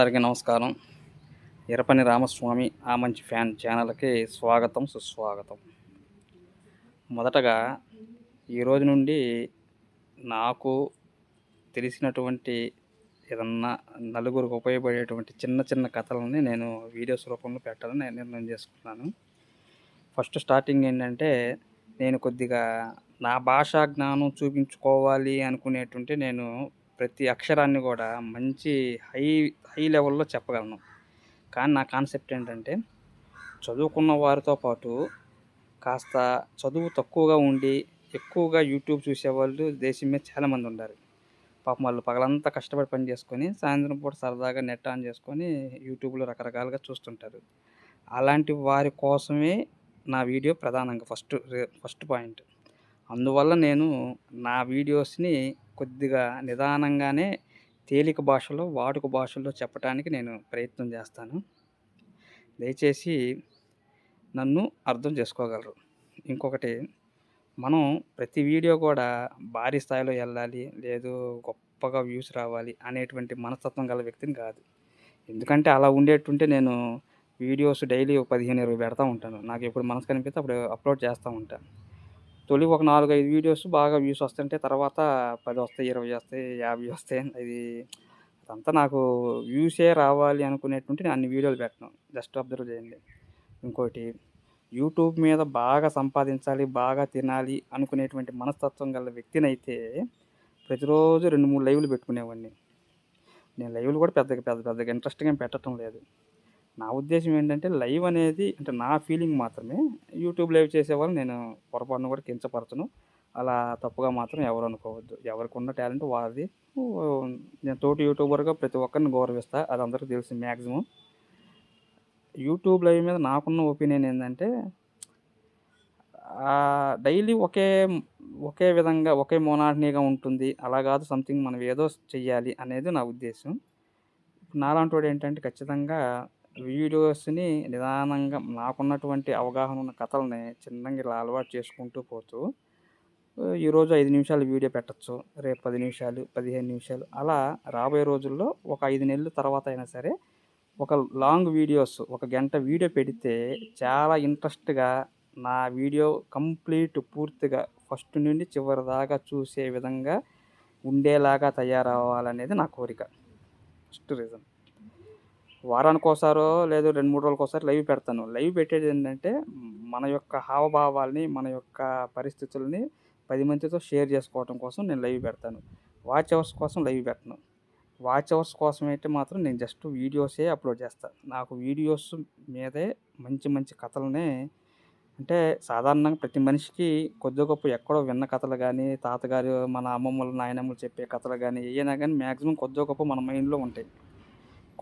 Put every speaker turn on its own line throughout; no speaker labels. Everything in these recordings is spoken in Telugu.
అందరికీ నమస్కారం. ఇరపని రామస్వామి ఆ మంచి ఫ్యాన్ ఛానల్కి స్వాగతం సుస్వాగతం. మొదటగా ఈరోజు నుండి నాకు తెలిసినటువంటి ఏదన్నా నలుగురికి ఉపయోగపడేటువంటి చిన్న చిన్న కథలని నేను వీడియోస్ రూపంలో పెట్టాలని నేను నిర్ణయం చేసుకున్నాను. ఫస్ట్ స్టార్టింగ్ ఏంటంటే నేను కొద్దిగా నా భాషా జ్ఞానం చూపించుకోవాలి అనుకునేటువంటి నేను ప్రతి అక్షరాన్ని కూడా మంచి హై హై లెవెల్లో చెప్పగలను. కానీ నా కాన్సెప్ట్ ఏంటంటే చదువుకున్న వారితో పాటు కాస్త చదువు తక్కువగా ఉండి ఎక్కువగా యూట్యూబ్ చూసేవాళ్ళు దేశం మీద చాలామంది ఉన్నారు పాపం వాళ్ళు పగలంతా కష్టపడి పని చేసుకొని సాయంత్రం పూట సరదాగా నెట్ ఆన్ చేసుకొని యూట్యూబ్లో రకరకాలుగా చూస్తుంటారు. అలాంటి వారి కోసమే నా వీడియో ప్రధానంగా ఫస్ట్ ఫస్ట్ పాయింట్. అందువల్ల నేను నా వీడియోస్ని కొద్దిగా నిదానంగానే తేలిక భాషలో వాడుక భాషల్లో చెప్పడానికి నేను ప్రయత్నం చేస్తాను. దయచేసి నన్ను అర్థం చేసుకోగలరు. ఇంకొకటి మనం ప్రతి వీడియో కూడా భారీ స్థాయిలో వెళ్ళాలి లేదు గొప్పగా వ్యూస్ రావాలి అనేటువంటి మనస్తత్వం గల వ్యక్తిని కాదు. ఎందుకంటే అలా ఉండేటుంటే నేను వీడియోస్ డైలీ పదిహేను ఇరవై పెడతా ఉంటాను. నాకు ఎప్పుడు మనసు కనిపిస్తే అప్పుడు అప్లోడ్ చేస్తూ ఉంటాను. తొలి ఒక నాలుగు ఐదు వీడియోస్ బాగా వ్యూస్ వస్తుంటే తర్వాత పది వస్తాయి ఇరవై వస్తాయి యాభై వస్తాయి అది అదంతా నాకు వ్యూసే రావాలి అనుకునేటువంటి నేను అన్ని వీడియోలు పెట్టను. జస్ట్ అబ్జర్వ్ చేయండి. ఇంకోటి యూట్యూబ్ మీద బాగా సంపాదించాలి బాగా తినాలి అనుకునేటువంటి మనస్తత్వం గల వ్యక్తినైతే ప్రతిరోజు రెండు మూడు లైవ్లు పెట్టుకునేవాడిని. నేను లైవ్లు కూడా పెద్దగా పెద్ద పెద్దగా ఇంట్రెస్ట్గా పెట్టడం లేదు. నా ఉద్దేశం ఏంటంటే లైవ్ అనేది అంటే నా ఫీలింగ్ మాత్రమే. యూట్యూబ్ లైవ్ చేసేవాళ్ళు నేను పొరపాటున కూడా కించపరచను. అలా తప్పుగా మాత్రం ఎవరు అనుకోవద్దు. ఎవరికి ఉన్న టాలెంట్ వారిది. నేను తోటి యూట్యూబర్గా ప్రతి ఒక్కరిని గౌరవిస్తా. అది అందరికీ తెలుసు మ్యాక్సిమం యూట్యూబ్ లైవ్ మీద నాకున్న ఒపీనియన్ ఏంటంటే డైలీ ఒకే ఒకే విధంగా ఒకే మోనాటనీగా ఉంటుంది. అలా కాదు సంథింగ్ మనం ఏదో చెయ్యాలి అనేది నా ఉద్దేశం. నాలాంటి వాడు ఏంటంటే ఖచ్చితంగా వీడియోస్ని నిదానంగా నాకున్నటువంటి అవగాహన ఉన్న కథల్ని చిన్నగా ఇలా అలవాటు చేసుకుంటూ పోతూ ఈరోజు ఐదు నిమిషాలు వీడియో పెట్టచ్చు రేపు పది నిమిషాలు పదిహేను నిమిషాలు అలా రాబోయే రోజుల్లో ఒక ఐదు నెలల తర్వాత అయినా సరే ఒక లాంగ్ వీడియోస్ ఒక గంట వీడియో పెడితే చాలా ఇంట్రెస్ట్గా నా వీడియో కంప్లీట్ పూర్తిగా ఫస్ట్ నుండి చివరి దాకా చూసే విధంగా ఉండేలాగా తయారవ్వాలనేది నా కోరిక. First reason. వారానికి ఒకసారో లేదు రెండు మూడు రోజులకు ఒకసారి లైవ్ పెడతాను. లైవ్ పెట్టేది ఏంటంటే మన యొక్క హావభావాల్ని మన యొక్క పరిస్థితుల్ని పది మందితో షేర్ చేసుకోవడం కోసం నేను లైవ్ పెడతాను. వాచ్ అవర్స్ కోసం లైవ్ పెట్టను. వాచ్ అవర్స్ కోసం అయితే మాత్రం నేను జస్ట్ వీడియోసే అప్లోడ్ చేస్తాను నాకు వీడియోస్ మీదే మంచి మంచి కథలనే అంటే సాధారణంగా ప్రతి మనిషికి కొద్ది గొప్ప ఎక్కడో విన్న కథలు కానీ తాతగారు మన అమ్మమ్మలు నాయనమ్మలు చెప్పే కథలు కానీ ఏమైనా కానీ మ్యాక్సిమం కొద్ది గొప్ప మన మైండ్లో ఉంటాయి.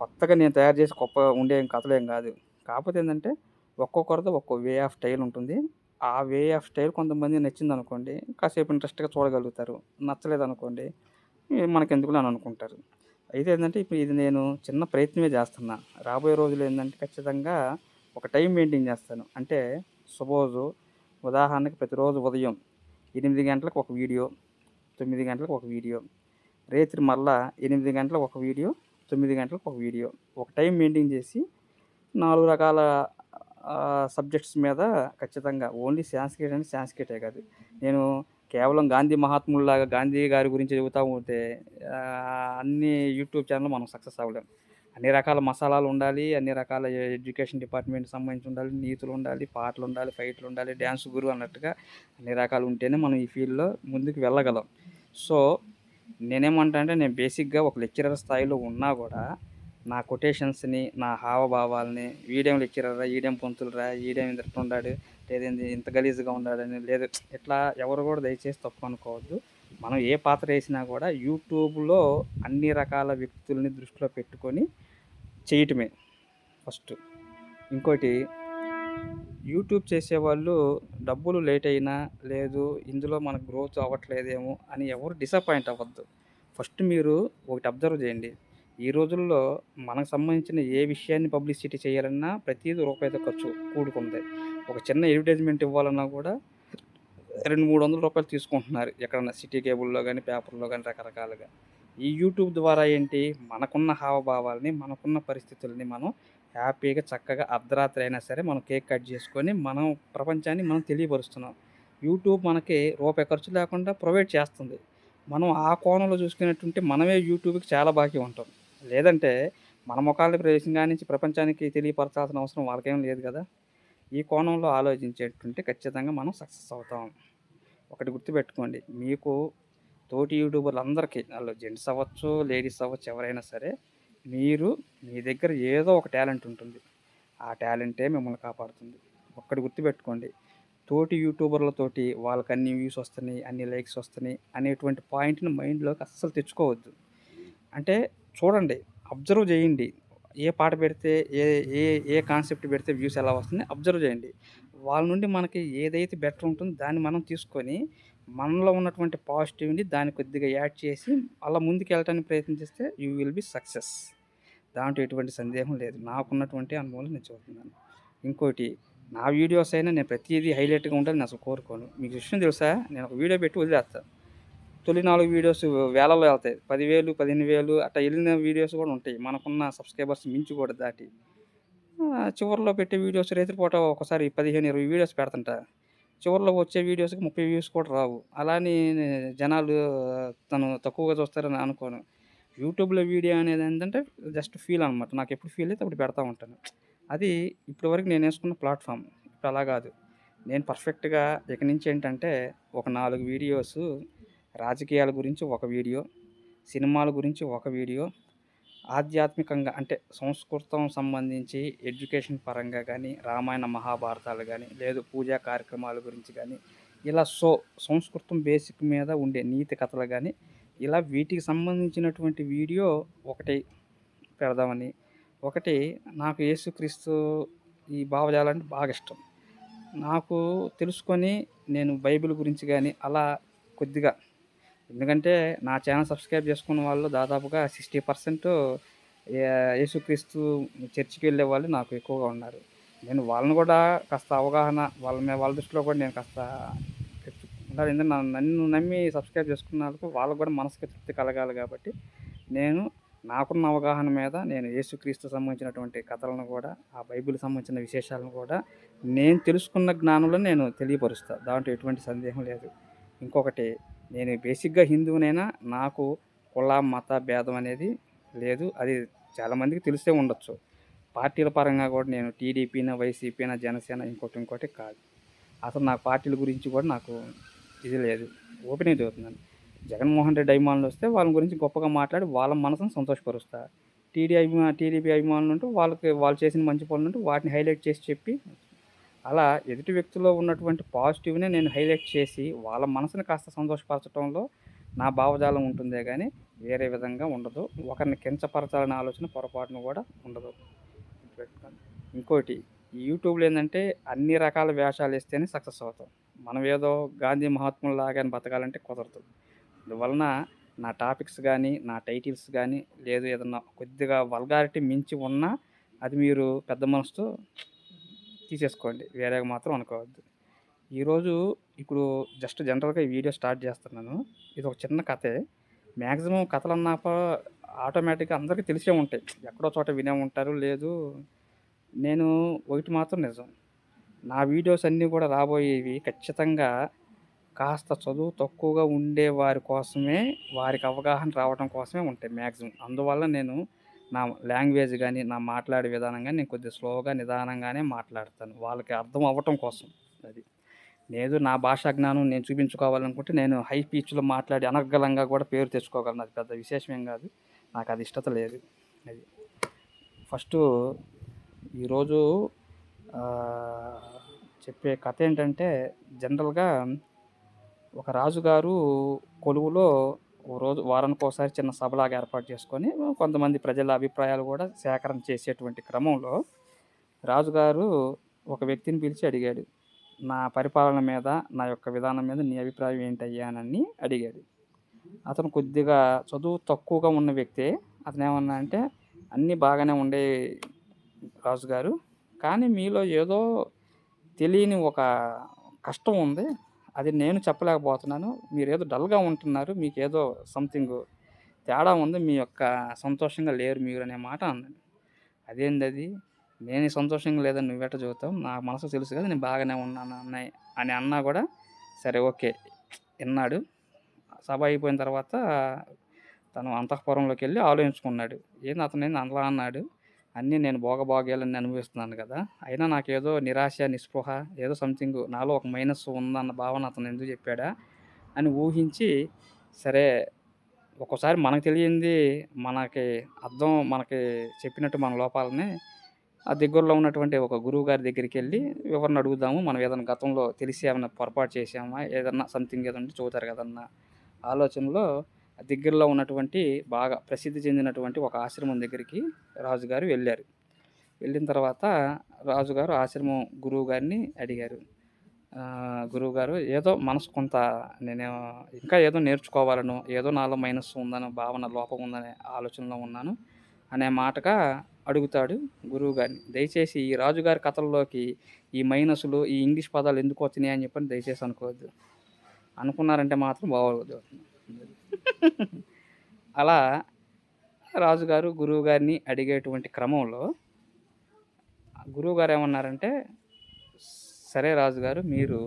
కొత్తగా నేను తయారు చేసి గొప్ప ఉండే కథలు ఏం కాదు. కాకపోతే ఏంటంటే ఒక్కొక్కరితో ఒక్కో వే ఆఫ్ స్టైల్ ఉంటుంది. ఆ వే ఆఫ్ స్టైల్ కొంతమంది నచ్చింది అనుకోండి కాసేపు ఇంట్రెస్ట్గా చూడగలుగుతారు. నచ్చలేదు అనుకోండి మనకెందుకు అని అనుకుంటారు. అయితే ఏంటంటే ఇప్పుడు ఇది నేను చిన్న ప్రయత్నమే చేస్తున్నా. రాబోయే రోజులు ఏంటంటే ఖచ్చితంగా ఒక టైం మెయింటైన్ చేస్తాను. అంటే సపోజు ఉదాహరణకి ప్రతిరోజు ఉదయం ఎనిమిది గంటలకు ఒక వీడియో తొమ్మిది గంటలకు ఒక వీడియో రేత్రి మళ్ళా ఎనిమిది గంటలకు ఒక వీడియో తొమ్మిది గంటలకు ఒక వీడియో. ఒక టైం మెయింటైన్ చేసి నాలుగు రకాల సబ్జెక్ట్స్ మీద ఖచ్చితంగా ఓన్లీ సాంస్క్రిట్ అంటే సాంస్క్రిటే కాదు. నేను కేవలం గాంధీ మహాత్ముల్లాగా గాంధీ గారి గురించి చెబుతూ ఉంటే అన్ని యూట్యూబ్ ఛానల్ మనం సక్సెస్ అవ్వలేం. అన్ని రకాల మసాలాలు ఉండాలి అన్ని రకాల ఎడ్యుకేషన్ డిపార్ట్మెంట్ సంబంధించి ఉండాలి నీతులు ఉండాలి పాటలు ఉండాలి ఫైట్లు ఉండాలి డ్యాన్స్ గురువు అన్నట్టుగా అన్ని రకాలు ఉంటేనే మనం ఈ ఫీల్డ్లో ముందుకు వెళ్ళగలం. సో నేనేమంటా అంటే నేను బేసిక్గా ఒక లెక్చరర్ స్థాయిలో ఉన్నా కూడా నా కొటేషన్స్ని నా హావభావాల్ని వీడియం లెక్చరర్రా ఈడియం పొంతులరా ఈడియం ఇంత ఉండాడు లేదేంది ఇంత గలీజ్గా ఉండాడని లేదు ఇట్లా ఎవరు కూడా దయచేసి తప్పు అనుకోవద్దు. మనం ఏ పాత్ర వేసినా కూడా యూట్యూబ్లో అన్ని రకాల వ్యక్తుల్ని దృష్టిలో పెట్టుకొని చేయటమే ఫస్ట్. ఇంకోటి యూట్యూబ్ చేసేవాళ్ళు డబ్బులు లేట్ అయినా లేదు ఇందులో మనకు గ్రోత్ అవ్వట్లేదేమో అని ఎవరు డిసప్పాయింట్ అవ్వద్దు. ఫస్ట్ మీరు ఒకటి అబ్జర్వ్ చేయండి. ఈ రోజుల్లో మనకు సంబంధించిన ఏ విషయాన్ని పబ్లిసిటీ చేయాలన్నా ప్రతిదీ రూపాయితో ఖర్చు కూడుకుంది. ఒక చిన్న అడ్వర్టైజ్మెంట్ ఇవ్వాలన్నా కూడా రెండు మూడు వందల రూపాయలు తీసుకుంటున్నారు ఎక్కడన్నా సిటీ కేబుల్లో కానీ పేపర్లో కానీ రకరకాలుగా. ఈ యూట్యూబ్ ద్వారా ఏంటి? మనకున్న హావభావాల్ని మనకున్న పరిస్థితుల్ని మనం హ్యాపీగా చక్కగా అర్ధరాత్రి అయినా సరే మనం కేక్ కట్ చేసుకొని మనం ప్రపంచాన్ని మనం తెలియపరుస్తున్నాం. యూట్యూబ్ మనకి రూపాయి ఖర్చు లేకుండా ప్రొవైడ్ చేస్తుంది. మనం ఆ కోణంలో చూసుకున్నట్టుంటే మనమే యూట్యూబ్కి చాలా బాకీ ఉంటాం. లేదంటే మన ముఖాలని ప్రవేశంగా నుంచి ప్రపంచానికి తెలియపరచాల్సిన అవసరం వాళ్ళకేం లేదు కదా? ఈ కోణంలో ఆలోచించేటుంటే ఖచ్చితంగా మనం సక్సెస్ అవుతాం. ఒకటి గుర్తుపెట్టుకోండి. మీకు తోటి యూట్యూబర్లు అందరికీ వాళ్ళు జెంట్స్ అవ్వచ్చు లేడీస్ అవ్వచ్చు ఎవరైనా సరే మీరు మీ దగ్గర ఏదో ఒక టాలెంట్ ఉంటుంది. ఆ టాలెంటే మిమ్మల్ని కాపాడుతుంది. ఒక్కటి గుర్తుపెట్టుకోండి. తోటి యూట్యూబర్లతోటి వాళ్ళకి అన్ని వ్యూస్ వస్తున్నాయి అన్ని లైక్స్ వస్తున్నాయి అనేటువంటి పాయింట్ని మైండ్లోకి అస్సలు తెచ్చుకోవద్దు. అంటే చూడండి అబ్జర్వ్ చేయండి. ఏ పాట పెడితే ఏ ఏ ఏ కాన్సెప్ట్ పెడితే వ్యూస్ ఎలా వస్తుంది అబ్జర్వ్ చేయండి. వాళ్ళ నుండి మనకి ఏదైతే బెటర్ ఉంటుందో దాన్ని మనం తీసుకొని మనలో ఉన్నటువంటి పాజిటివ్ని దాన్ని కొద్దిగా యాడ్ చేసి అలా ముందుకు వెళ్ళటానికి ప్రయత్నిస్తే యూ విల్ బి సక్సెస్. దాంట్లో ఎటువంటి సందేహం లేదు. నాకున్నటువంటి అనుభవం నేను చూస్తున్నాను ఇంకోటి నా వీడియోస్ అయినా నేను ప్రతిదీ హైలైట్గా ఉండాలని నేను అసలు కోరుకోను. మీకు విషయం తెలుసా? నేను ఒక వీడియో పెట్టి వదిలేస్తాను తొలి నాలుగు వీడియోస్ వేలలో వెళ్తాయి. పదివేలు పదిహేను వేలు అట్లా వెళ్ళిన వీడియోస్ కూడా ఉంటాయి. మనకున్న సబ్స్క్రైబర్స్ మించి కూడా దాటి. చివరిలో పెట్టే వీడియోస్ రైతుపూట ఒకసారి పదిహేను ఇరవై వీడియోస్ పెడుతుంటా. చివరిలో వచ్చే వీడియోస్కి ముప్పై వ్యూస్ కూడా రావు. అలానే జనాలు తను తక్కువగా చూస్తారని అనుకోను. యూట్యూబ్లో వీడియో అనేది ఏంటంటే జస్ట్ ఫీల్ అనమాట నాకు ఎప్పుడు ఫీల్ అయితే అప్పుడు పెడతా ఉంటాను. అది ఇప్పటివరకు నేను వేసుకున్న ప్లాట్ఫామ్. ఇప్పుడు అలా కాదు. నేను పర్ఫెక్ట్గా ఇక నుంచి ఏంటంటే ఒక నాలుగు వీడియోస్ రాజకీయాల గురించి ఒక వీడియో సినిమాల గురించి ఒక వీడియో ఆధ్యాత్మికంగా అంటే సంస్కృతం సంబంధించి ఎడ్యుకేషన్ పరంగా కానీ రామాయణ మహాభారతాలు కానీ లేదు పూజా కార్యక్రమాల గురించి కానీ ఇలా సో సంస్కృతం బేసిక్ మీద ఉండే నీతి కథలు కానీ ఇలా వీటికి సంబంధించినటువంటి వీడియో ఒకటి పెడదామని. ఒకటి నాకు యేసుక్రీస్తు ఈ భావజాలంటే బాగా ఇష్టం. నాకు తెలుసుకొని నేను బైబిల్ గురించి కానీ అలా కొద్దిగా ఎందుకంటే నా ఛానల్ సబ్స్క్రైబ్ చేసుకున్న వాళ్ళు దాదాపుగా సిక్స్టీ పర్సెంట్ యేసుక్రీస్తు చర్చికి వెళ్ళే వాళ్ళు నాకు ఎక్కువగా ఉన్నారు. నేను వాళ్ళని కూడా కాస్త అవగాహన వాళ్ళ మీద వాళ్ళ దృష్టిలో కూడా నేను కాస్త ఉంటారు ఎందుకంటే నన్ను నమ్మి సబ్స్క్రైబ్ చేసుకున్న వాళ్ళకు వాళ్ళకు కూడా మనసుకి తృప్తి కలగాలి కాబట్టి నేను నాకున్న అవగాహన మీద నేను యేసుక్రీస్తు సంబంధించినటువంటి కథలను కూడా ఆ బైబిల్ సంబంధించిన విశేషాలను కూడా నేను తెలుసుకున్న జ్ఞానంలో నేను తెలియపరుస్తాను దాంట్లో ఎటువంటి సందేహం లేదు. ఇంకొకటి నేను బేసిక్గా హిందువునైనా నాకు కుల మత భేదం అనేది లేదు. అది చాలామందికి తెలిసే ఉండొచ్చు. పార్టీల పరంగా కూడా నేను టీడీపీనా వైసీపీనా జనసేన ఇంకోటి ఇంకోటి కాదు. అసలు నాకు పార్టీల గురించి కూడా నాకు ఇది లేదు. ఓపెన్ చదువుతున్నాను జగన్మోహన్ రెడ్డి అభిమానులు వస్తే వాళ్ళ గురించి గొప్పగా మాట్లాడి వాళ్ళ మనసును సంతోషపరుస్తా. టీడీ అభిమా టీడీపీ అభిమానులు ఉంటూ వాళ్ళకి వాళ్ళు చేసిన మంచి పనులు ఉంటూ వాటిని హైలైట్ చేసి చెప్పి అలా ఎదుటి వ్యక్తిలో ఉన్నటువంటి పాజిటివ్నే నేను హైలైట్ చేసి వాళ్ళ మనసుని కాస్త సంతోషపరచడంలో నా భావజాలం ఉంటుందే కానీ వేరే విధంగా ఉండదు. ఒకరిని కించపరచాలనే ఆలోచన పొరపాటును కూడా ఉండదు. ఇంకోటి ఈ యూట్యూబ్లో ఏంటంటే అన్ని రకాల వేషాలు వేస్తేనే సక్సెస్ అవుతాం. మనం ఏదో గాంధీ మహాత్ములాగా బతకాలంటే కుదరదు. అందువలన నా టాపిక్స్ కానీ నా టైటిల్స్ కానీ లేదు ఏదన్నా కొద్దిగా వల్గారిటీ మించి ఉన్నా అది మీరు పెద్ద మనసుతో తీసేసుకోండి. వేరేగా మాత్రం అనుకోవద్దు. ఈరోజు ఇప్పుడు జస్ట్ జనరల్గా ఈ వీడియో స్టార్ట్ చేస్తున్నాను. ఇది ఒక చిన్న కథే. మ్యాక్సిమం కథలు అన్నాక ఆటోమేటిక్గా అందరికీ తెలిసే ఉంటాయి. ఎక్కడో చోట వినే ఉంటారు లేదు. నేను ఒకటి మాత్రం నిజం. నా వీడియోస్ అన్నీ కూడా రాబోయేవి ఖచ్చితంగా కాస్త చదువు తక్కువగా ఉండే వారి కోసమే వారికి అవగాహన రావడం కోసమే ఉంటాయి మ్యాక్సిమం అందువల్ల నేను నా లాంగ్వేజ్ కానీ నా మాట్లాడే విధానం కానీ నేను కొద్దిగా స్లోగా నిదానంగానే మాట్లాడతాను. వాళ్ళకి అర్థం అవ్వటం కోసం అది. లేదు నా భాషా జ్ఞానం నేను చూపించుకోవాలనుకుంటే నేను హై పీచ్లో మాట్లాడి అనర్గలంగా కూడా పేరు తెచ్చుకోగలను. అది పెద్ద విశేషమేం కాదు. నాకు అది ఇష్టత లేదు. అది. ఫస్ట్ ఈరోజు చెప్పే కథ ఏంటంటే జనరల్గా ఒక రాజుగారు కొలువులో ఓ రోజు వారానికి ఒకసారి చిన్న సభలాగా ఏర్పాటు చేసుకొని కొంతమంది ప్రజల అభిప్రాయాలు కూడా సేకరణ చేసేటువంటి క్రమంలో రాజుగారు ఒక వ్యక్తిని పిలిచి అడిగాడు. నా పరిపాలన మీద నా యొక్క విధానం మీద నీ అభిప్రాయం ఏంటయ్యానని అడిగాడు. అతను కొద్దిగా చదువు తక్కువగా ఉన్న వ్యక్తే. అతను ఏమన్నా అంటే అన్నీ బాగానే ఉండే రాజుగారు. కానీ మీలో ఏదో తెలియని ఒక కష్టం ఉంది. అది నేను చెప్పలేకపోతున్నాను. మీరేదో డల్గా ఉంటున్నారు మీకు ఏదో సంథింగ్ తేడా ఉంది మీ యొక్క సంతోషంగా లేరు మీరు అనే మాట అన్నాడు అదేంది అది? నేను సంతోషంగా లేదని నువ్వేట చూస్తావు నా మనసు తెలుసు కదా నేను బాగానే ఉన్నాను అన్నయ్య అని అన్నా కూడా సరే ఓకే విన్నాడు. సభ అయిపోయిన తర్వాత తను అంతఃపురంలోకి వెళ్ళి ఆలోచించుకున్నాడు. ఏంది అతను ఏంది అందులో అన్నాడు? అన్నీ నేను భోగభాగ్యాలన్నీ అనుభవిస్తున్నాను కదా. అయినా నాకేదో నిరాశ నిస్పృహ ఏదో సంథింగ్ నాలో ఒక మైనస్ ఉందన్న భావన అతను ఎందుకు చెప్పాడా అని ఊహించి సరే ఒక్కోసారి మనకు తెలియంది మనకి అర్థం మనకి చెప్పినట్టు మన లోపాలని ఆ దగ్గరలో ఉన్నటువంటి ఒక గురువు గారి దగ్గరికి వెళ్ళి వివరణ అడుగుదాము మనం ఏదైనా గతంలో తెలిసి ఏమైనా పొరపాటు చేసామా ఏదన్నా సంథింగ్ ఏదన్నా చూతారు కదన్న ఆలోచనలో దగ్గరలో ఉన్నటువంటి బాగా ప్రసిద్ధి చెందినటువంటి ఒక ఆశ్రమం దగ్గరికి రాజుగారు వెళ్ళారు. వెళ్ళిన తర్వాత రాజుగారు ఆశ్రమం గురువు గారిని అడిగారు గురువుగారు ఏదో మనసు కొంత నేను ఇంకా ఏదో నేర్చుకోవాలను ఏదో నాలో మైనస్ ఉందనో భావన లోపం ఉందనే ఆలోచనలో ఉన్నాను అనే మాటగా అడుగుతాడు గురువు గారిని దయచేసి ఈ రాజుగారి కథల్లోకి ఈ మైనస్లు ఈ ఇంగ్లీష్ పదాలు ఎందుకు వచ్చినాయి అని చెప్పని దయచేసి అనుకోవద్దు. అనుకున్నారంటే మాత్రం బాగోదు. అలా రాజుగారు గురువు గారిని అడిగేటువంటి క్రమంలో గురువుగారు ఏమన్నారంటే సరే రాజుగారు మీరు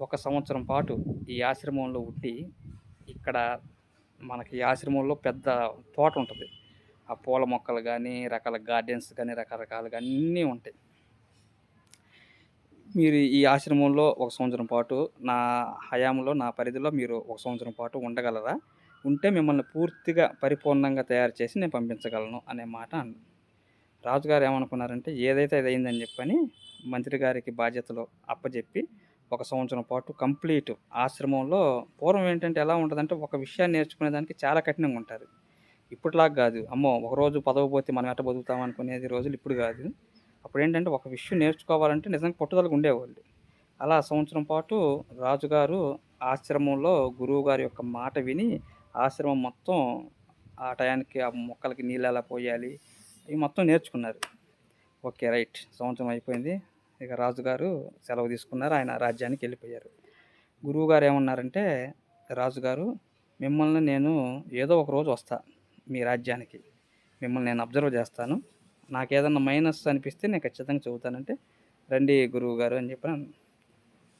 ఒక సంవత్సరం పాటు ఈ ఆశ్రమంలో ఉండి ఇక్కడ మనకి ఆశ్రమంలో పెద్ద తోట ఉంటుంది. ఆ పూల మొక్కలు కానీ రకాల గార్డెన్స్ కానీ రకరకాలుగా అన్నీ ఉంటాయి. మీరు ఈ ఆశ్రమంలో ఒక సంవత్సరం పాటు నా హయాంలో నా పరిధిలో మీరు ఒక సంవత్సరం పాటు ఉండగలరా? ఉంటే మిమ్మల్ని పూర్తిగా పరిపూర్ణంగా తయారు చేసి నేను పంపించగలను అనే మాట అన్నాడు రాజుగారు ఏమనుకున్నారంటే ఏదైతే అది అయిందని చెప్పని మంత్రి గారికి బాధ్యతలు అప్పచెప్పి ఒక సంవత్సరం పాటు కంప్లీట్ ఆశ్రమంలో పూర్వం ఏంటంటే ఎలా ఉంటుందంటే ఒక విషయాన్ని నేర్చుకునేదానికి చాలా కఠినంగా ఉంటారు. ఇప్పటిలాగా కాదు. అమ్మో ఒక రోజు పదవి పోతే మనం ఎట్ట బతుకుతాం అనుకునేది రోజులు ఇప్పుడు కాదు. అప్పుడు ఏంటంటే ఒక విషయం నేర్చుకోవాలంటే నిజంగా పట్టుదలకు ఉండేవాళ్ళు. అలా సంవత్సరం పాటు రాజుగారు ఆశ్రమంలో గురువు గారి యొక్క మాట విని ఆశ్రమం మొత్తం ఆ టయానికి ఆ మొక్కలకి నీళ్ళు ఎలా పోయాలి ఇవి మొత్తం నేర్చుకున్నారు. Okay right. సంవత్సరం అయిపోయింది. ఇక రాజుగారు సెలవు తీసుకున్నారు. ఆయన రాజ్యానికి వెళ్ళిపోయారు. గురువుగారు ఏమన్నారంటే రాజుగారు మిమ్మల్ని నేను ఏదో ఒక రోజు వస్తా మీ రాజ్యానికి. మిమ్మల్ని నేను అబ్జర్వ్ చేస్తాను. నాకు ఏదన్నా మైనస్ అనిపిస్తే నేను ఖచ్చితంగా చెబుతానంటే రండి గురువు గారు అని చెప్పి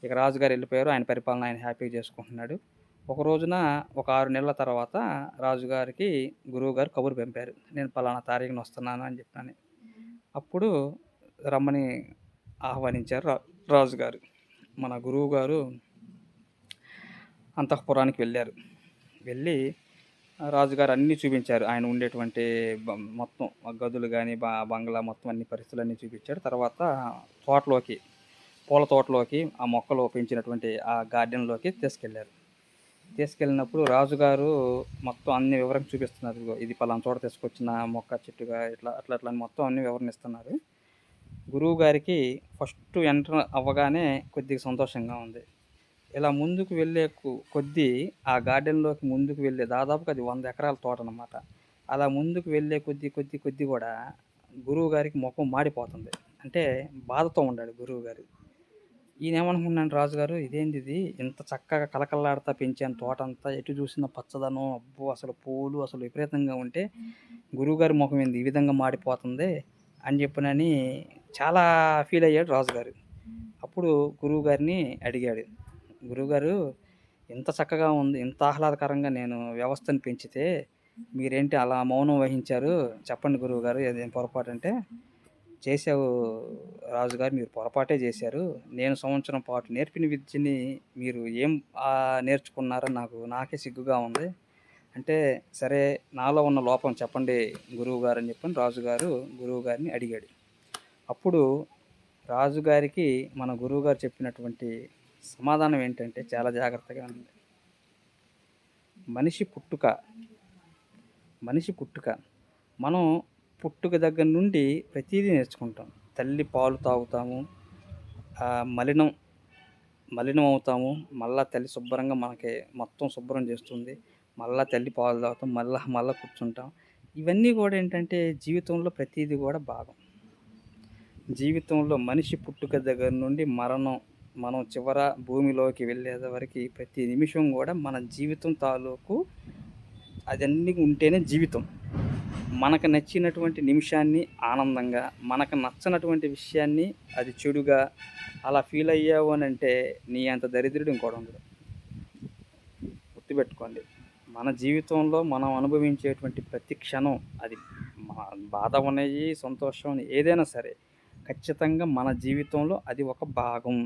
ఇక రాజుగారు వెళ్ళిపోయారు. ఆయన పరిపాలన ఆయన హ్యాపీగా చేసుకుంటున్నాడు. ఒక రోజున ఒక ఆరు నెలల తర్వాత రాజుగారికి గురువుగారు కబురు పంపారు. నేను పలానా తారీఖున వస్తున్నాను అని చెప్పాను అప్పుడు రమ్మని ఆహ్వానించారు రా రాజుగారు. మన గురువు గారు అంతఃపురానికి వెళ్ళారు. వెళ్ళి రాజుగారు అన్నీ చూపించారు. ఆయన ఉండేటువంటి మొత్తం గదులు కానీ బా బంగ్లా మొత్తం అన్ని పరిస్థితులు అన్నీ చూపించారు. తర్వాత తోటలోకి పూల తోటలోకి ఆ మొక్కలు పెంచినటువంటి ఆ గార్డెన్లోకి తీసుకెళ్ళారు. తీసుకెళ్ళినప్పుడు రాజుగారు మొత్తం అన్ని వివరం చూపిస్తున్నారు. ఇది పలానా చోట తీసుకొచ్చిన మొక్క చెట్టుగా ఇట్లా అట్లా అట్లా మొత్తం అన్ని వివరణిస్తున్నారు. గురువు గారికి ఫస్ట్ ఎంటర్ అవ్వగానే కొద్దిగా సంతోషంగా ఉంది. ఇలా ముందుకు వెళ్ళే కొ- కొద్దీ ఆ గార్డెన్లోకి ముందుకు వెళ్ళే దాదాపుగా అది వంద ఎకరాల తోట అన్నమాట. అలా ముందుకు వెళ్ళే కొద్దీ కొద్దీ కొద్దీ కూడా గురువు గారికి ముఖం మాడిపోతుంది. అంటే బాధతో ఉన్నాడు గురువు గారు. ఈయన ఏమనుకున్నాను రాజుగారు? ఇదేంది ఇది? ఇంత చక్కగా కలకల్లాడుతా పెంచాను తోట అంతా ఎటు చూసిన పచ్చదనం అబ్బో అసలు పూలు అసలు విపరీతంగా ఉంటే గురువుగారి ముఖం ఏంది? ఈ విధంగా మాడిపోతుంది అని చెప్పినని చాలా ఫీల్ అయ్యాడు రాజుగారు. అప్పుడు గురువుగారిని అడిగాడు. గురువుగారు ఇంత చక్కగా ఉంది ఇంత ఆహ్లాదకరంగా నేను వ్యవస్థను పెంచితే మీరేంటి అలా మౌనం వహించారు? చెప్పండి గురువుగారు ఏదేం పొరపాటు అంటే చేసావు రాజుగారు మీరు పొరపాటే చేశారు. నేను సంవత్సరం పాటు నేర్పిన విద్యని మీరు ఏం ఆ, నేర్చుకున్నారో నాకు నాకే సిగ్గుగా ఉంది. అంటే సరే నాలో ఉన్న లోపం చెప్పండి గురువు గారు అని చెప్పని రాజుగారు గురువు గారిని అడిగాడు. అప్పుడు రాజుగారికి మన గురువుగారు చెప్పినటువంటి సమాధానం ఏంటంటే చాలా జాగ్రత్తగా ఉంది మనిషి పుట్టుక మనిషి పుట్టుక మనం పుట్టుక దగ్గర నుండి ప్రతిదీ నేర్చుకుంటాం. తల్లి పాలు తాగుతాము మలినం మలినం అవుతాము మళ్ళా తల్లి శుభ్రంగా మనకి మొత్తం శుభ్రం చేస్తుంది మళ్ళా తల్లి పాలు తాగుతాం మళ్ళా మళ్ళా కూర్చుంటాం. ఇవన్నీ కూడా ఏంటంటే జీవితంలో ప్రతిదీ కూడా భాగం. జీవితంలో మనిషి పుట్టుక దగ్గర నుండి మరణం మనం చివర భూమిలోకి వెళ్ళేదవరకు ప్రతి నిమిషం కూడా మన జీవితం తాలూకు అదన్నీ ఉంటేనే జీవితం. మనకు నచ్చినటువంటి నిమిషాన్ని ఆనందంగా మనకు నచ్చనటువంటి విషయాన్ని అది చెడుగా అలా ఫీల్ అయ్యావు అని అంటే నీ అంత దరిద్రుడు ఇంకోటి ఉండదు గుర్తుపెట్టుకోండి మన జీవితంలో మనం అనుభవించేటువంటి ప్రతి క్షణం అది మా బాధ ఉన్నాయి సంతోషం ఏదైనా సరే ఖచ్చితంగా మన జీవితంలో అది ఒక భాగం.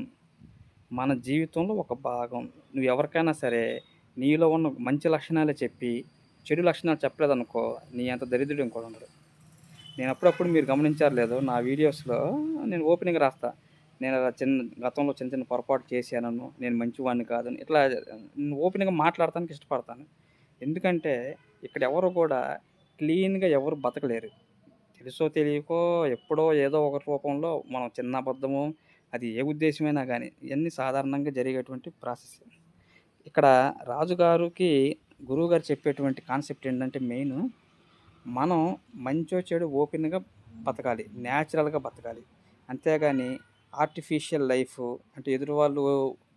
మన జీవితంలో ఒక భాగం. నువ్వు ఎవరికైనా సరే నీలో ఉన్న మంచి లక్షణాలే చెప్పి చెడు లక్షణాలు చెప్పలేదనుకో నీ అంత దరిద్రుడు ఇంకోటి ఉండడు. నేను అప్పుడప్పుడు మీరు గమనించారు లేదో నా వీడియోస్లో నేను ఓపెనింగ్ రాస్తా. నేను అలా చిన్న గతంలో చిన్న చిన్న పొరపాటు చేశానను నేను మంచివాడిని కాదని ఇట్లా ఓపెన్గా మాట్లాడటానికి ఇష్టపడతాను. ఎందుకంటే ఇక్కడ ఎవరు కూడా క్లీన్గా ఎవరు బతకలేరు. తెలుసో తెలియకో ఎప్పుడో ఏదో ఒక రూపంలో మనం చిన్న అబద్ధము అది ఏ ఉద్దేశమైనా కానీ ఇవన్నీ సాధారణంగా జరిగేటువంటి ప్రాసెస్. ఇక్కడ రాజుగారికి గురువుగారు చెప్పేటువంటి కాన్సెప్ట్ ఏంటంటే మెయిన్ మనం మంచో చెడు ఓపెన్గా బతకాలి న్యాచురల్గా బతకాలి. అంతేగాని ఆర్టిఫిషియల్ లైఫ్ అంటే ఎదురు వాళ్ళు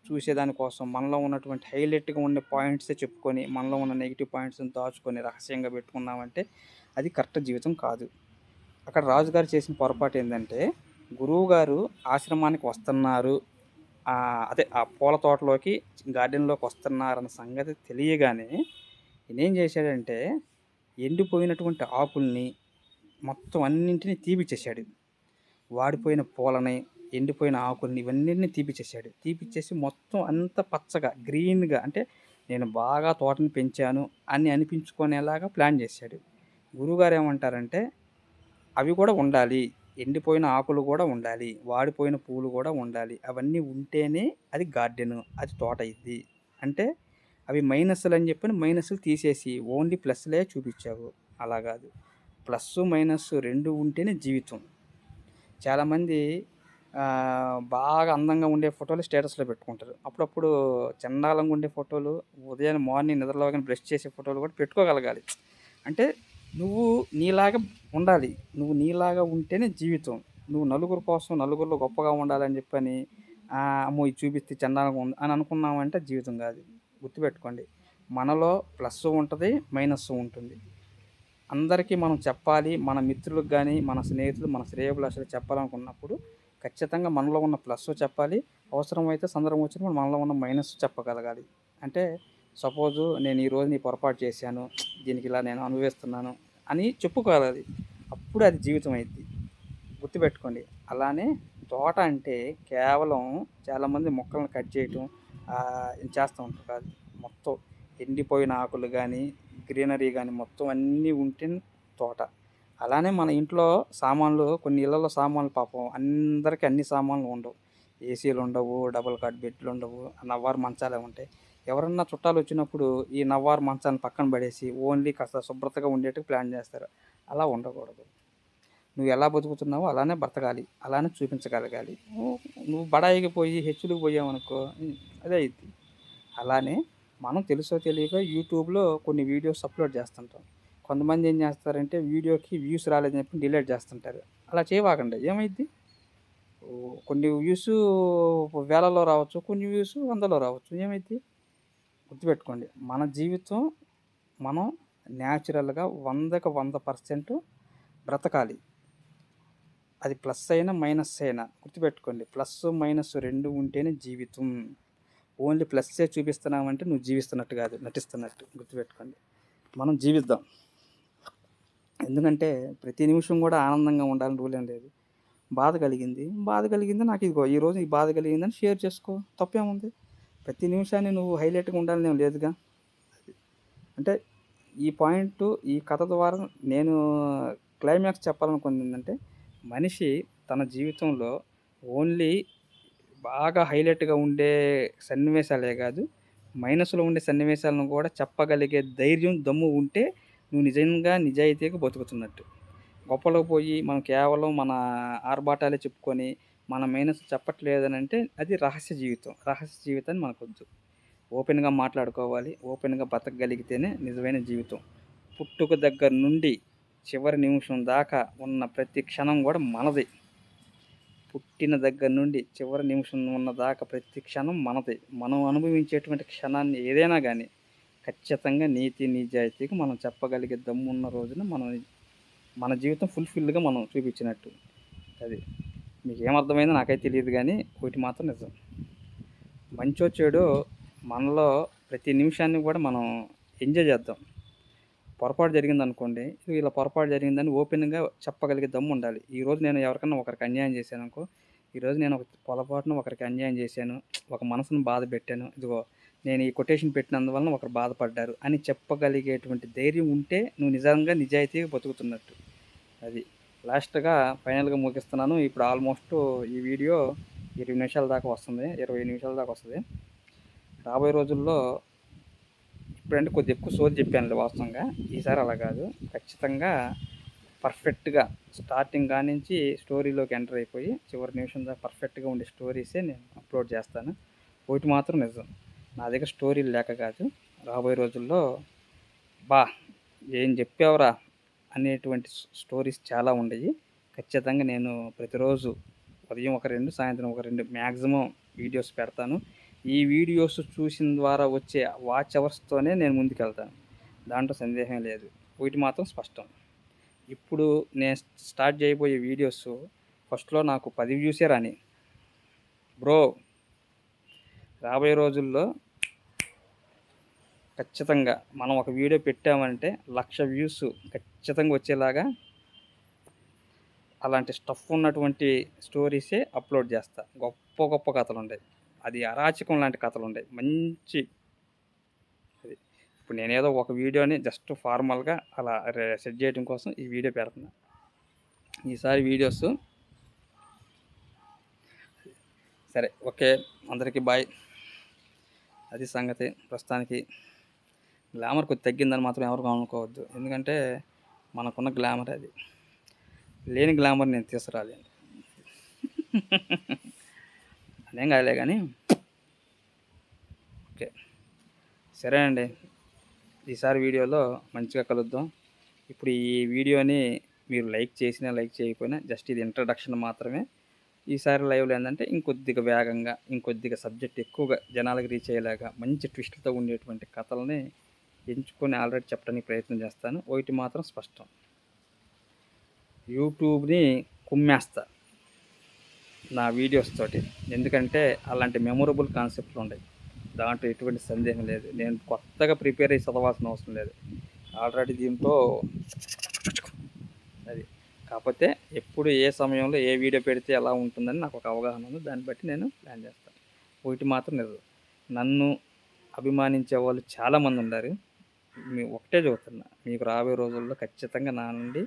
చూసేదానికోసం మనలో ఉన్నటువంటి హైలైట్గా ఉండే పాయింట్సే చెప్పుకొని మనలో ఉన్న నెగిటివ్ పాయింట్స్ని దాచుకొని రహస్యంగా పెట్టుకున్నామంటే అది కరెక్ట్ జీవితం కాదు. అక్కడ రాజుగారు చేసిన పొరపాటు ఏంటంటే గురువుగారు ఆశ్రమానికి వస్తున్నారు. అదే ఆ పూల తోటలోకి గార్డెన్లోకి వస్తున్నారన్న సంగతి తెలియగానే నేనేం చేశాడంటే ఎండిపోయినటువంటి ఆకుల్ని మొత్తం అన్నింటినీ తీపిచ్చేసాడు వాడిపోయిన పూలని ఎండిపోయిన ఆకుల్ని ఇవన్నీ తీపిచ్చేసాడు తీపిచ్చేసి మొత్తం అంత పచ్చగా గ్రీన్గా అంటే నేను బాగా తోటని పెంచాను అని అనిపించుకునేలాగా ప్లాన్ చేశాడు. గురువుగారు ఏమంటారంటే అవి కూడా ఉండాలి. ఎండిపోయిన ఆకులు కూడా ఉండాలి వాడిపోయిన పూలు కూడా ఉండాలి. అవన్నీ ఉంటేనే అది గార్డెన్ అది తోట అయింది అంటే అవి మైనస్లు అని చెప్పి మైనస్లు తీసేసి ఓన్లీ ప్లస్లే చూపించావు. అలా కాదు. ప్లస్ మైనస్ రెండు ఉంటేనే జీవితం. చాలామంది బాగా అందంగా ఉండే ఫోటోలు స్టేటస్లో పెట్టుకుంటారు. అప్పుడప్పుడు చండాలంగా ఉండే ఫోటోలు ఉదయం మార్నింగ్ నిద్రలోగానే బ్రష్ చేసే ఫోటోలు కూడా పెట్టుకోగలగాలి. అంటే నువ్వు నీలాగా ఉండాలి. నువ్వు నీలాగా ఉంటేనే జీవితం. నువ్వు నలుగురు కోసం నలుగురిలో గొప్పగా ఉండాలని చెప్పని అమ్మో ఇది చూపిస్తే చందాలుగా ఉంది అని అనుకున్నామంటే జీవితం కాదు. గుర్తుపెట్టుకోండి. మనలో ప్లస్ ఉంటుంది మైనస్ ఉంటుంది. అందరికీ మనం చెప్పాలి మన మిత్రులకు కానీ మన స్నేహితులు మన శ్రేయభిలాషులు చెప్పాలనుకున్నప్పుడు ఖచ్చితంగా మనలో ఉన్న ప్లస్ చెప్పాలి. అవసరమైతే సందర్భం వచ్చినప్పుడు మనలో ఉన్న మైనస్ చెప్పగలగాలి. అంటే సపోజు నేను ఈరోజు నీ పొరపాటు చేశాను దీనికి ఇలా నేను అనుభవిస్తున్నాను అని చెప్పుకోవాలి అప్పుడు అది జీవితం అయింది గుర్తుపెట్టుకోండి. అలానే తోట అంటే కేవలం చాలామంది మొక్కలను కట్ చేయటం చేస్తూ ఉంటారు కాదు. మొత్తం ఎండిపోయిన ఆకులు కానీ గ్రీనరీ కానీ మొత్తం అన్నీ ఉంటే తోట. అలానే మన ఇంట్లో సామాన్లు కొన్ని ఇళ్ళల్లో సామాన్లు పాపం అందరికీ అన్ని సామాన్లు ఉండవు. ఏసీలు ఉండవు డబుల్ కాట్ బెడ్లు ఉండవు నవ్వారు మంచాలే ఉంటాయి. ఎవరన్నా చుట్టాలు వచ్చినప్పుడు ఈ నవ్వారు మంచాలను పక్కన పడేసి ఓన్లీ కాస్త శుభ్రతగా ఉండేట్టు ప్లాన్ చేస్తారు. అలా ఉండకూడదు. నువ్వు ఎలా బతుకుతున్నావో అలానే బ్రతకాలి అలానే చూపించగలగాలి. నువ్వు- నువ్వు బడాయికి పోయి హెచ్చులకు పోయావనుకో అదే అయింది అలానే మనం తెలుసో తెలియక యూట్యూబ్లో కొన్ని వీడియోస్ అప్లోడ్ చేస్తుంటాం. కొంతమంది ఏం చేస్తారంటే వీడియోకి వ్యూస్ రాలేదని చెప్పి డిలీట్ చేస్తుంటారు. అలా చేయవాకండి. ఏమైంది కొన్ని వ్యూస్ వేలలో రావచ్చు కొన్ని వ్యూస్ వందలో రావచ్చు. ఏమైంది గుర్తుపెట్టుకోండి మన జీవితం మనం న్యాచురల్గా వందకు వంద పర్సెంట్ బ్రతకాలి. అది ప్లస్ అయినా మైనస్ అయినా గుర్తుపెట్టుకోండి ప్లస్ మైనస్ రెండు ఉంటేనే జీవితం. ఓన్లీ ప్లస్సే చూపిస్తున్నామంటే నువ్వు జీవిస్తున్నట్టు కాదు నటిస్తున్నట్టు గుర్తుపెట్టుకోండి. మనం జీవిద్దాం. ఎందుకంటే ప్రతి నిమిషం కూడా ఆనందంగా ఉండాలని రూల్ ఏం లేదు. బాధ కలిగింది. బాధ కలిగింది. నాకు ఇదిగో ఈరోజు ఈ బాధ కలిగిందని షేర్ చేసుకో. తప్పేముంది? ప్రతి నిమిషాన్ని నువ్వు హైలైట్గా ఉండాలని ఏం లేదుగా? అంటే ఈ పాయింట్ ఈ కథ ద్వారా నేను క్లైమాక్స్ చెప్పాలనుకుంది ఏంటంటే మనిషి తన జీవితంలో ఓన్లీ బాగా హైలైట్గా ఉండే సన్నివేశాలే కాదు మైనస్లో ఉండే సన్నివేశాలను కూడా చెప్పగలిగే ధైర్యం దమ్ము ఉంటే నువ్వు నిజంగా నిజాయితీగా బతుకుతున్నట్టు. గొప్పలో పోయి మనం కేవలం మన ఆర్భాటాలే చెప్పుకొని మన మైనస్ చెప్పట్లేదని అంటే అది రహస్య జీవితం. రహస్య జీవితాన్ని మనకొద్దు ఓపెన్గా మాట్లాడుకోవాలి. ఓపెన్గా బతకగలిగితేనే నిజమైన జీవితం. పుట్టుక దగ్గర నుండి చివరి నిమిషం దాకా ఉన్న ప్రతి క్షణం కూడా మనది. పుట్టిన దగ్గర నుండి చివరి నిమిషం ఉన్న దాకా ప్రతి క్షణం మనది. మనం అనుభవించేటువంటి క్షణాన్ని ఏదైనా కానీ ఖచ్చితంగా నీతి నిజాయితీగా మనం చెప్పగలిగే దమ్ము ఉన్న రోజున మనం మన జీవితం ఫుల్ఫిల్గా మనం చూపించినట్టు. అది మీకు ఏమర్థమైందో నాకైతే తెలియదు కానీ ఒకటి మాత్రం నిజం. మంచో చెడో మనలో ప్రతి నిమిషాన్ని కూడా మనం ఎంజాయ్ చేద్దాం. పొరపాటు జరిగింది అనుకోండి ఇలా పొరపాటు జరిగిందని ఓపెన్గా చెప్పగలిగే దమ్ము ఉండాలి. ఈరోజు నేను ఎవరికన్నా ఒకరికి అన్యాయం చేశాను అనుకో ఈరోజు నేను ఒక పొరపాటున ఒకరికి అన్యాయం చేశాను ఒక మనసును బాధ పెట్టాను ఇదిగో నేను ఈ కొటేషన్ పెట్టినందువలన ఒకరు బాధపడ్డారు అని చెప్పగలిగేటువంటి ధైర్యం ఉంటే నువ్వు నిజంగా నిజాయితీగా బతుకుతున్నట్టు. అది లాస్ట్గా ఫైనల్గా ముగిస్తున్నాను. ఇప్పుడు ఆల్మోస్ట్ ఈ వీడియో ఇరవై నిమిషాల దాకా వస్తుంది. ఇరవై నిమిషాల దాకా వస్తుంది. రాబోయే రోజుల్లో ఇప్పుడంటే కొద్ది ఎక్కువ సోది చెప్పాను వాస్తవంగా. ఈసారి అలా కాదు. ఖచ్చితంగా పర్ఫెక్ట్గా స్టార్టింగ్ కానించి స్టోరీలోకి ఎంటర్ అయిపోయి చివరి నిమిషం దాకా పర్ఫెక్ట్గా ఉండే స్టోరీసే నేను అప్లోడ్ చేస్తాను. ఒకటి మాత్రం నిజం. నా దగ్గర స్టోరీలు లేక కాదు. రాబోయే రోజుల్లో బా ఏం చెప్పావురా? అనేటువంటి స్టోరీస్ చాలా ఉండయి ఖచ్చితంగా నేను ప్రతిరోజు ఉదయం ఒక రెండు సాయంత్రం ఒక రెండు మ్యాక్సిమం వీడియోస్ పెడతాను. ఈ వీడియోస్ చూసిన ద్వారా వచ్చే వాచ్ అవర్స్తోనే నేను ముందుకెళ్తాను. దాంట్లో సందేహం లేదు. వీటి మాత్రం స్పష్టం. ఇప్పుడు నేను స్టార్ట్ చేయబోయే వీడియోస్ ఫస్ట్లో నాకు పది వ్యూసే రాని బ్రో రాబోయే రోజుల్లో ఖచ్చితంగా మనం ఒక వీడియో పెట్టామంటే లక్ష వ్యూస్ ఖచ్చితంగా వచ్చేలాగా అలాంటి స్టఫ్ ఉన్నటువంటి స్టోరీసే అప్లోడ్ చేస్తా. గొప్ప గొప్ప కథలు ఉండేవి అది అరాచకం లాంటి కథలు ఉండేవి మంచి అది. ఇప్పుడు నేనేదో ఒక వీడియోని జస్ట్ ఫార్మల్గా అలా సెట్ చేయడం కోసం ఈ వీడియో పెడుతున్నా. ఈసారి వీడియోస్ సరే ఓకే. అందరికీ బాయ్. అది సంగతి. ప్రస్తుతానికి గ్లామర్ కొద్ది తగ్గిందని మాత్రం ఎవరు అనుకోవద్దు. ఎందుకంటే మనకున్న గ్లామర్ అది. లేని గ్లామర్ నేను తీసుకురాలేను. అదేం కాదులే కానీ. ఓకే. సరే అండి. ఈసారి వీడియోలో మంచిగా కలుద్దాం. ఇప్పుడు ఈ వీడియోని మీరు లైక్ చేసినా లైక్ చేయకపోయినా జస్ట్ ఇది ఇంట్రడక్షన్ మాత్రమే. ఈసారి లైవ్లో ఏంటంటే ఇంకొద్దిగా వేగంగా ఇంకొద్దిగా సబ్జెక్ట్ ఎక్కువగా జనాలకు రీచ్ అయ్యేలాగా మంచి ట్విస్ట్తో ఉండేటువంటి కథల్ని ఎంచుకొని ఆల్రెడీ చెప్పడానికి ప్రయత్నం చేస్తాను. ఒకటి మాత్రం స్పష్టం. యూట్యూబ్ని కుమ్మేస్తా నా వీడియోస్ తోటి. ఎందుకంటే అలాంటి మెమొరబుల్ కాన్సెప్ట్లు ఉన్నాయి దాంట్లో ఎటువంటి సందేహం లేదు. నేను కొత్తగా ప్రిపేర్ అయ్యి చదవాల్సిన అవసరం లేదు. ఆల్రెడీ దీంట్లో అది. కాకపోతే ఎప్పుడు ఏ సమయంలో ఏ వీడియో పెడితే ఎలా ఉంటుందని నాకు ఒక అవగాహన ఉంది. దాన్ని బట్టి నేను ప్లాన్ చేస్తాను. ఒకటి మాత్రం నిజం. నన్ను అభిమానించే వాళ్ళు చాలామంది ఉన్నారు. ఒకటే చూస్తున్నా మీకు రాబోయే రోజుల్లో ఖచ్చితంగా నా నుండి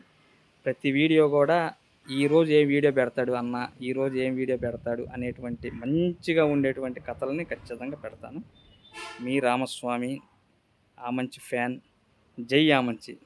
ప్రతి వీడియో కూడా ఈరోజు ఏం వీడియో పెడతాడు అన్న ఈరోజు ఏం వీడియో పెడతాడు అనేటువంటి మంచిగా ఉండేటువంటి కథలని ఖచ్చితంగా పెడతాను. మీ రామస్వామి ఆమంచి ఫ్యాన్ జై ఆమంచి